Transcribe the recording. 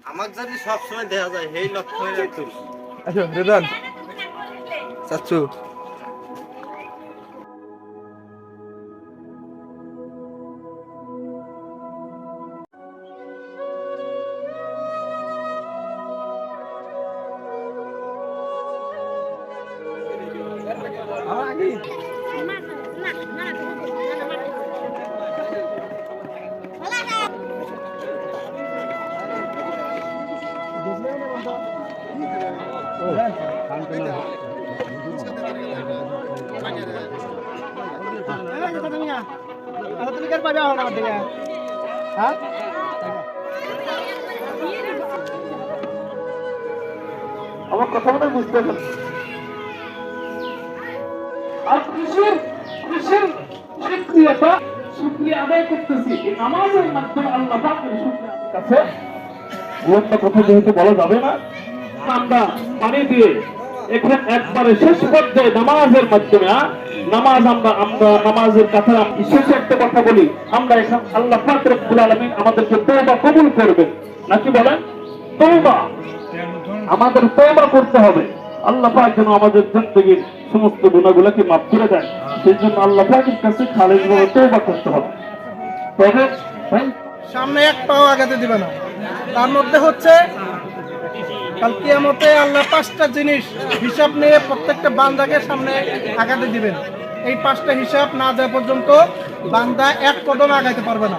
আমাকে যদি সবসময় দেখা যায় সেই লক্ষ্য হয়ে চাচ্ছু তুমি কার পাবে আমার দিকে হ্যাঁ আমার কথা বুঝতে পারলাম নামাজের একবারে শেষ পর্যায়ে নামাজের মাধ্যমে হ্যাঁ? নামাজ আমরা আমরা নামাজের কথা শেষে একটা কথা বলি। আমরা এখন আল্লাহ পাক আমাদেরকে তওবা কবুল করবেন। নাকি বলেন? তওবা। আমাদের তওবা করতে হবে। আল্লাহ পাক যেন আমাদের জিন্দগির সমস্ত গুণাগুলোকে মাফ করে দেন। সেই জন্য আল্লাহ পাকের কাছে খালেজ ভাবে তওবা করতে হবে। তবে সামনে এক পাও আগাতে দিবে না। তার মধ্যে হচ্ছে, কাল কিয়ামতে আল্লাহ পাঁচটা জিনিস হিসাব নিয়ে প্রত্যেকটা বান্দাকে সামনে আগাতে দিবেন। এই পাঁচটা হিসাব না দেওয়া পর্যন্ত বান্দা এক কদম আগাইতে পারবে না।